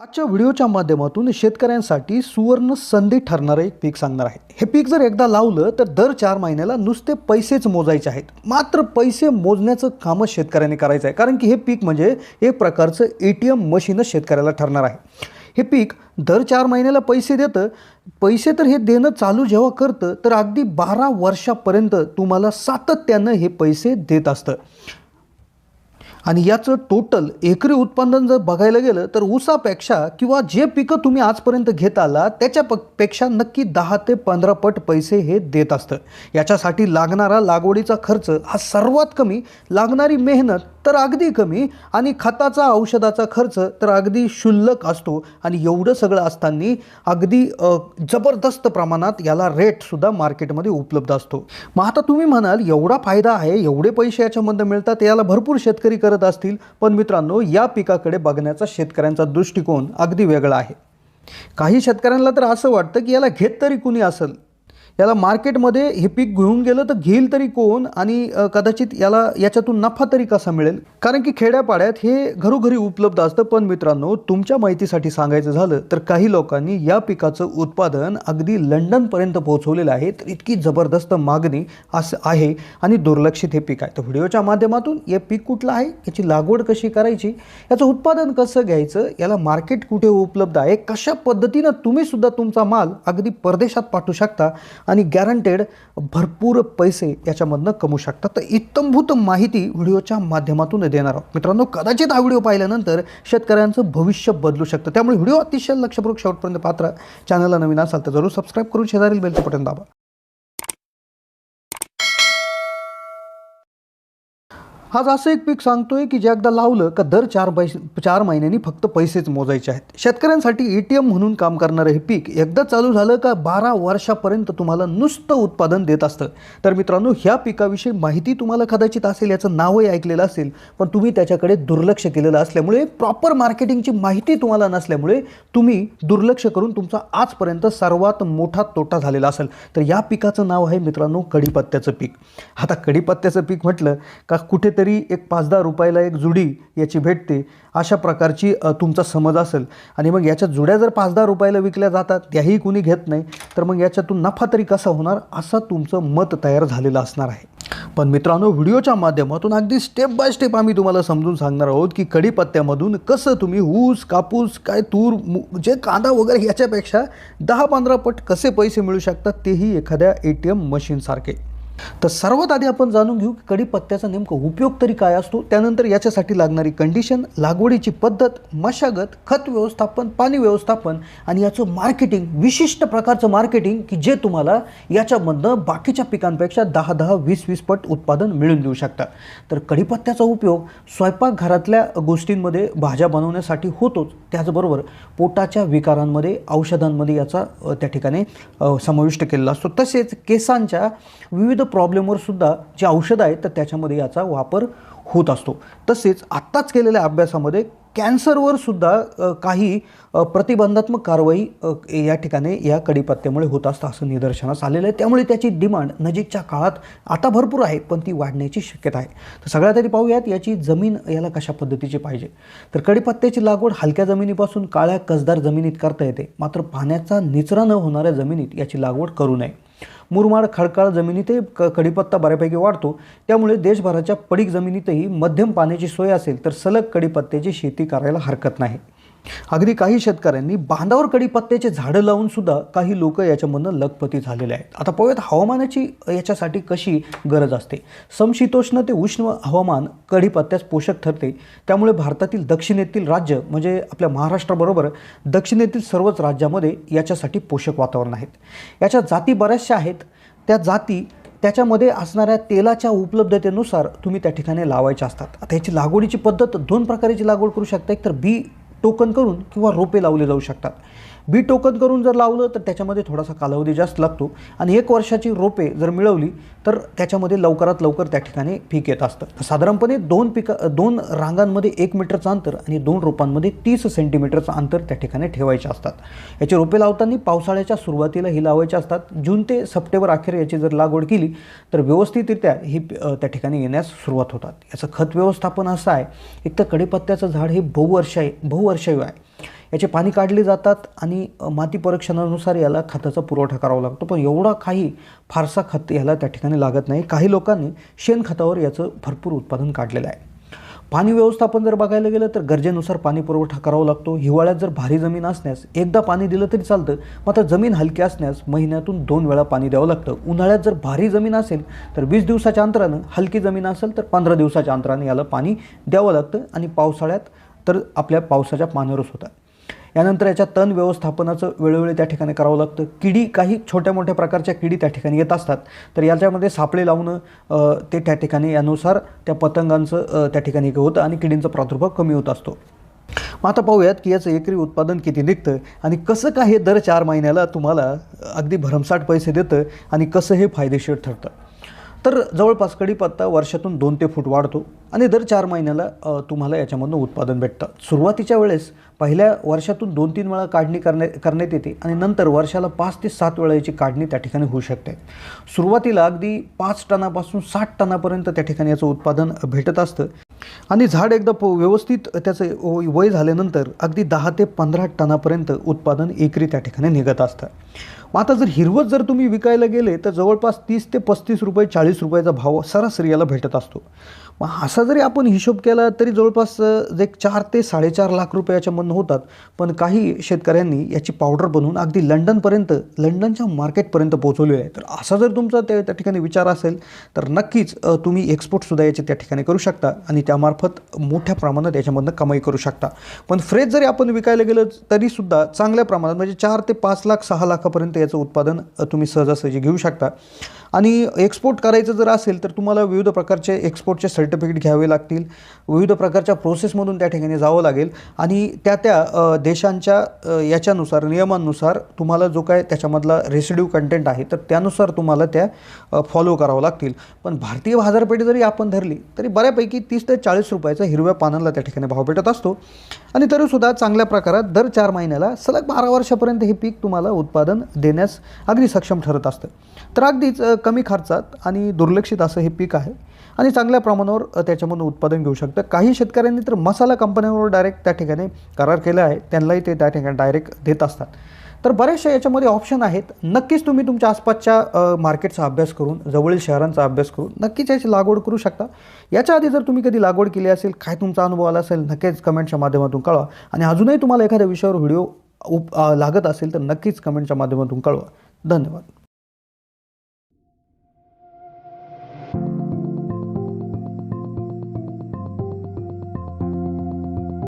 आजच्या व्हिडिओच्या माध्यमातून शेतकऱ्यांसाठी सुवर्ण संधी ठरणारं एक पीक सांगणार आहे. हे पीक जर एकदा लावलं तर दर चार महिन्याला नुसते पैसेच मोजायचे आहेत. मात्र पैसे मोजण्याचं कामच शेतकऱ्यांनी करायचं आहे कारण की हे पीक म्हणजे एक प्रकारचं ए टी एम मशीनच शेतकऱ्याला ठरणार आहे. हे पीक दर चार महिन्याला पैसे देतं. पैसे तर हे देणं चालू जेव्हा करतं तर अगदी बारा वर्षापर्यंत तुम्हाला सातत्यानं हे पैसे देत असतं. आणि याचं टोटल एकरी उत्पादन जर बघायला गेलं तर ऊसापेक्षा किंवा जे पिकं तुम्ही आजपर्यंत घेत आला त्याच्या प पेक्षा नक्की दहा ते पंधरा पट पैसे हे देत असतं. याच्यासाठी लागणारा लागवडीचा खर्च हा सर्वात कमी लागणारी मेहनत तर अगदी कमी आणि खताचा औषधाचा खर्च तर अगदी क्षुल्लक असतो. आणि एवढं सगळं असताना अगदी जबरदस्त प्रमाणात याला रेटसुद्धा मार्केटमध्ये उपलब्ध असतो. मग आता तुम्ही म्हणाल एवढा फायदा आहे एवढे पैसे याच्यामधनं मिळतात याला भरपूर शेतकरी करत असतील. पण मित्रांनो या पिकाकडे बघण्याचा शेतकऱ्यांचा दृष्टिकोन अगदी वेगळा आहे. काही शेतकऱ्यांना तर असं वाटतं की याला घेत तरी कुणी असेल. याला मार्केटमध्ये हे पीक घेऊन गेलं तर घेईल तरी कोण आणि कदाचित याला याच्यातून नफा तरी कसा मिळेल? कारण की खेड्यापाड्यात हे घरोघरी उपलब्ध असतं. पण मित्रांनो तुमच्या माहितीसाठी सांगायचं झालं तर काही लोकांनी या पिकाचं उत्पादन अगदी लंडनपर्यंत पोहोचवलेलं आहे. तर इतकी जबरदस्त मागणी असं आहे आणि दुर्लक्षित हे पीक आहे. तर व्हिडिओच्या माध्यमातून हे पीक कुठलं आहे? याची लागवड कशी करायची? याचं उत्पादन कसं घ्यायचं? याला मार्केट कुठे उपलब्ध आहे? कशा पद्धतीनं तुम्हीसुद्धा तुमचा माल अगदी परदेशात पाठवू शकता? आणि गॅरंटेड भरपूर पैसे याच्यामधनं कमवू शकतात. तर इत्तंभूत माहिती व्हिडिओच्या माध्यमातून देणार आहोत. मित्रांनो कदाचित हा व्हिडिओ पाहिल्यानंतर शेतकऱ्यांचं भविष्य बदलू शकतं. त्यामुळे व्हिडिओ अतिशय लक्षपूर्वक शेवटपर्यंत पात्र. चॅनलला नवीन असाल तर जरूर सबस्क्राईब करून शेजारील बेलचं बटन दाबा. आज असं एक पीक सांगतोय की जे एकदा लावलं का दर चार पैसे चार महिन्यांनी फक्त पैसेच मोजायचे आहेत. शेतकऱ्यांसाठी ए टी एम म्हणून काम करणारं हे पीक एकदा चालू झालं का बारा वर्षापर्यंत तुम्हाला नुसतं उत्पादन देत असतं. तर मित्रांनो ह्या पिकाविषयी माहिती तुम्हाला कदाचित असेल याचं नावही ऐकलेलं असेल पण तुम्ही त्याच्याकडे दुर्लक्ष केलेलं असल्यामुळे प्रॉपर मार्केटिंगची माहिती तुम्हाला नसल्यामुळे तुम्ही दुर्लक्ष करून तुमचा आजपर्यंत सर्वात मोठा तोटा झालेला असेल. तर या पिकाचं नाव आहे मित्रांनो कढीपत्त्याचं पीक. आता कढीपत्त्याचं पीक म्हटलं का कुठे कुठेतरी एक पाच दहा रुपयाला एक जुडी याची भेटते अशा प्रकारची तुमचा समज असेल. आणि मग याच्या जुड्या जर पाच दहा रुपयाला विकल्या जातात त्याही कुणी घेत नाही तर मग याच्यातून नफा तरी कसा होणार असं तुमचं मत तयार झालेलं असणार आहे. पण मित्रांनो व्हिडिओच्या माध्यमातून अगदी स्टेप बाय स्टेप आम्ही तुम्हाला समजून सांगणार आहोत की कढीपत्त्यामधून कसं तुम्ही ऊस कापूस काय तूर मु- जे कांदा वगैरे याच्यापेक्षा दहा पंधरा पट कसे पैसे मिळू शकतात तेही एखाद्या ए टी एम मशीनसारखे तर सर्वात आधी आपण जाणून घेऊ की कढीपत्त्याचा नेमका उपयोग तरी काय असतो त्यानंतर याच्यासाठी लागणारी कंडिशन लागवडीची पद्धत मशागत खत व्यवस्थापन पाणी व्यवस्थापन आणि याचं मार्केटिंग विशिष्ट प्रकारचं मार्केटिंग की जे तुम्हाला याच्यामधनं बाकीच्या पिकांपेक्षा दहा दहा वीस वीस पट उत्पादन मिळून देऊ शकतात तर कढीपत्त्याचा उपयोग स्वयंपाकघरातल्या गोष्टींमध्ये भाज्या बनवण्यासाठी होतोच. त्याचबरोबर पोटाच्या विकारांमध्ये औषधांमध्ये याचा त्या ठिकाणी समाविष्ट केलेला असतो. तसेच केसांच्या विविध प्रॉब्लेमवर सुद्धा जे औषधं आहेत तर त्याच्यामध्ये याचा वापर होत असतो. तसेच आत्ताच केलेल्या अभ्यासामध्ये कॅन्सरवर सुद्धा काही प्रतिबंधात्मक कारवाई या ठिकाणी या कडीपत्त्यामुळे होत असतं असं निदर्शनास आलेलं आहे. त्यामुळे त्याची डिमांड नजीकच्या काळात आता भरपूर आहे पण ती वाढण्याची शक्यता आहे. तर सगळ्यात आधी पाहूयात याची जमीन याला कशा पद्धतीची पाहिजे? तर कडीपत्त्याची लागवड हलक्या जमिनीपासून काळ्या कसदार जमिनीत करता येते. मात्र पाण्याचा निचरा न होणाऱ्या जमिनीत याची लागवड करू नये. मुरमाड खडकाळ जमिनीतही क कडीपत्ता बऱ्यापैकी वाढतो. त्यामुळे देशभराच्या पडीक जमिनीतही मध्यम पाण्याची सोय असेल तर सलग कडीपत्त्याची शेती करायला हरकत नाही. अगदी काही शेतकऱ्यांनी बांधावर कडीपत्त्याचे झाडं लावून सुद्धा काही लोक याच्यामधनं लखपती झालेले आहेत. आता पाहूयात हवामानाची याच्यासाठी कशी गरज असते. समशीतोष्ण ते उष्ण हवामान कढीपत्त्यास पोषक ठरते. त्यामुळे भारतातील दक्षिणेतील राज्य म्हणजे आपल्या महाराष्ट्राबरोबर दक्षिणेतील सर्वच राज्यामध्ये याच्यासाठी पोषक वातावरण आहेत. याच्या जाती बऱ्याचशा आहेत. त्या जाती त्याच्यामध्ये असणाऱ्या तेलाच्या उपलब्धतेनुसार तुम्ही त्या ठिकाणी लावायच्या असतात. आता ह्याची लागवडीची पद्धत दोन प्रकारची लागवड करू शकता एक तर बी टोकन करून किंवा रोपे लावले जाऊ शकतात. बी टोकन करून जर लावलं तर त्याच्यामध्ये थोडासा कालावधी जास्त लागतो. आणि एक वर्षाची रोपे जर मिळवली तर त्याच्यामध्ये लवकरात लवकर त्या ठिकाणी पीक येत असतं. साधारणपणे दोन पिका दोन रांगांमध्ये एक मीटरचं अंतर आणि दोन रोपांमध्ये तीस सेंटीमीटरचं अंतर त्या ठिकाणी ठेवायचे असतात. याची रोपे लावताना पावसाळ्याच्या सुरुवातीला ही लावायचे असतात. जून ते सप्टेंबर अखेर याची जर लागवड केली तर व्यवस्थितरित्या ही त्या ठिकाणी येण्यास सुरुवात होतात. याचं खत व्यवस्थापन असं आहे एक तर कडीपत्त्याचं झाड हे बहुवर्षायी बहुवर्षायू आहे. याचे पाणी काढले जातात आणि माती परीक्षणानुसार याला खताचा पुरवठा करावा लागतो. पण एवढा काही फारसा खत याला त्या ठिकाणी लागत नाही. काही लोकांनी शेणखतावर याचं भरपूर उत्पादन काढलेलं आहे. पाणी व्यवस्थापन जर बघायला गेलं तर गरजेनुसार पाणी पुरवठा करावा लागतो. हिवाळ्यात जर भारी जमीन असण्यास एकदा पाणी दिलं तरी चालतं. मात्र जमीन हलकी असण्यास महिन्यातून दोन वेळा पाणी द्यावं लागतं. उन्हाळ्यात जर भारी जमीन असेल तर वीस दिवसाच्या अंतरानं हलकी जमीन असेल तर पंधरा दिवसाच्या अंतराने याला पाणी द्यावं लागतं. आणि पावसाळ्यात तर आपल्या पावसाच्या पाण्यावरच होतात. यानंतर याच्या तण व्यवस्थापनाचं वेळोवेळी त्या ठिकाणी करावं लागतं. किडी काही छोट्या मोठ्या प्रकारच्या किडी त्या ठिकाणी येत असतात. तर याच्यामध्ये सापळे लावणं ते त्या ठिकाणी यानुसार त्या पतंगांचं त्या ठिकाणी होतं आणि किडींचा प्रादुर्भाव कमी होत असतो. मग आता पाहूयात की याचं एकरी उत्पादन किती निघतं आणि कसं काय हे दर चार महिन्याला तुम्हाला अगदी भरमसाठ पैसे देतं आणि कसं हे फायदेशीर ठरतं. तर जवळपास कढीपत्ता वर्षातून दोन ते फूट वाढतो आणि दर चार महिन्याला तुम्हाला याच्यामधनं उत्पादन भेटतं. सुरुवातीच्या वेळेस पहिल्या वर्षातून दोन तीन वेळा काढणी करण्या करण्यात येते आणि नंतर वर्षाला पाच ते सात वेळा याची काढणी त्या ठिकाणी होऊ शकते. सुरुवातीला अगदी पाच टनापासून साठ टनापर्यंत त्या ठिकाणी याचं उत्पादन भेटत असतं. आणि झाड एकदा प व्यवस्थित त्याचं वय झाल्यानंतर अगदी दहा ते पंधरा टनापर्यंत उत्पादन एकरी त्या ठिकाणी निघत असतं. मग आता जर हिरवत जर तुम्ही विकायला गेले तर जवळपास तीस ते पस्तीस रुपये चाळीस रुपयाचा भाव सरासरी याला भेटत असतो. मग असा जरी आपण हिशोब केला तरी जवळपास जे एक चार ते साडेचार लाख रुपये याच्यामधनं होतात. पण काही शेतकऱ्यांनी याची पावडर बनवून अगदी लंडनपर्यंत लंडनच्या मार्केटपर्यंत पोहोचवलेलं आहे. तर असा जर तुमचा त्या त्या ठिकाणी विचार असेल तर नक्कीच तुम्ही एक्सपोर्टसुद्धा याचे त्या ठिकाणी करू शकता आणि त्यामार्फत मोठ्या प्रमाणात याच्यामधनं कमाई करू शकता. पण फ्रेश जरी आपण विकायला गेलं तरीसुद्धा चांगल्या प्रमाणात म्हणजे चार ते पाच लाख सहा लाखापर्यंत याचं उत्पादन तुम्ही सहजासहजी घेऊ शकता. आणि एक्सपोर्ट करायचं जर असेल तर तुम्हाला विविध प्रकारचे एक्सपोर्टचे सर्टिफिकेट घ्यावे लागतील. विविध प्रकारच्या प्रोसेसमधून त्या ठिकाणी जावं लागेल. आणि त्या त्या देशांच्या याच्यानुसार नियमांनुसार तुम्हाला जो काय त्याच्यामधला रेसिड्यू कंटेंट आहे तर त्यानुसार तुम्हाला त्या फॉलो करावं लागतील. पण भारतीय बाजारपेठ जरी आपण धरली तरी बऱ्यापैकी तीस ते चाळीस रुपयाचा हिरव्या पानांला त्या ठिकाणी भाव भेटत असतो. आणि तरीसुद्धा चांगल्या प्रकारात दर चार महिन्याला सलग बारा वर्षापर्यंत हे पीक तुम्हाला उत्पादन देण्यास अगदी सक्षम ठरत असतं. तर अगदीच कमी खर्चात आणि दुर्लक्षित असं हे पीक आहे. आणि चांगल्या प्रमाणावर त्याच्यामधून उत्पादन घेऊ शकतं. काही शेतकऱ्यांनी तर मसाला कंपन्यांवर डायरेक्ट त्या ठिकाणी करार केला आहे. त्यांनाही ते त्या ठिकाणी डायरेक्ट देत असतात. तर बऱ्याचशा याच्यामध्ये ऑप्शन आहेत. नक्कीच तुम्ही तुमच्या आसपासच्या मार्केटचा अभ्यास करून जवळील शहरांचा अभ्यास करून नक्कीच याची लागवड करू शकता. याच्या आधी जर तुम्ही कधी लागवड केली असेल काय तुमचा अनुभव आला असेल नक्कीच कमेंटच्या माध्यमातून कळवा. आणि अजूनही तुम्हाला एखाद्या विषयावर व्हिडिओ उप लागत असेल तर नक्कीच कमेंटच्या माध्यमातून कळवा. धन्यवाद.